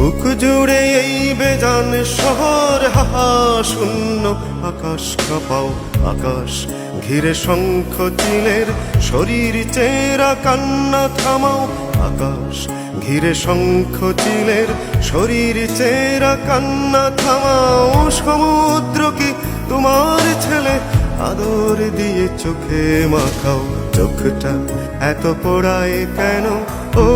বুক জুড়ে এই বেজান শহর, হাহা, শূন্য আকাশ কাঁপাও আকাশ। ঘিরে শঙ্খ চিলের শরীর, চেরা কান্না থামাও আকাশ। ঘিরে শঙ্খ চিলের শরীর, চেরা কান্না থামাও। সমুদ্র কি তোমার ছেলে আদর দিয়ে চোখে মাখাও? চোখটা এত পোড়ায় কেন? ও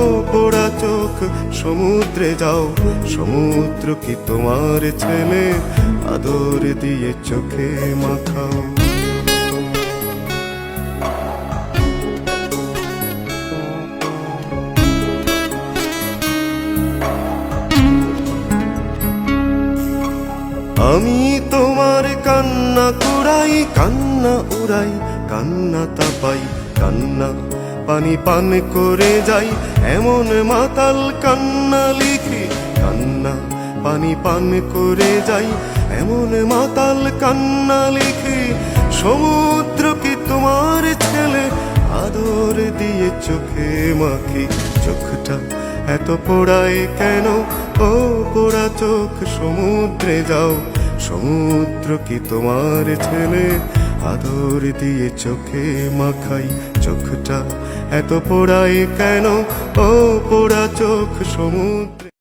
চোখ সমুদ্রে যাও। সমুদ্র কি তোমার ছেলে? আদর দিয়ে চোখে মাখাও। আমি তোমার কান্না কুড়াই, কান্না উড়াই, কান্না তাপাই, কান্না পানি পান করে যাই, এমন মাতাল কান্না লিখি কান্না, পানি পান করে যাই, এমন মাতাল কান্না লিখি, সমুদ্র কি তোমার ছেলে? আদর দিয়ে চোখে মাখি, চোখটা এত পোড়ায় কেন? ও পোড়া চোখ সমুদ্রে যাও, সমুদ্র কি তোমার ছেলে? আদর দিয়ে চোখে মাখাই চোখটা। এত পোড়ায় কেন? ও পোড়া চোখ সমুদ্রে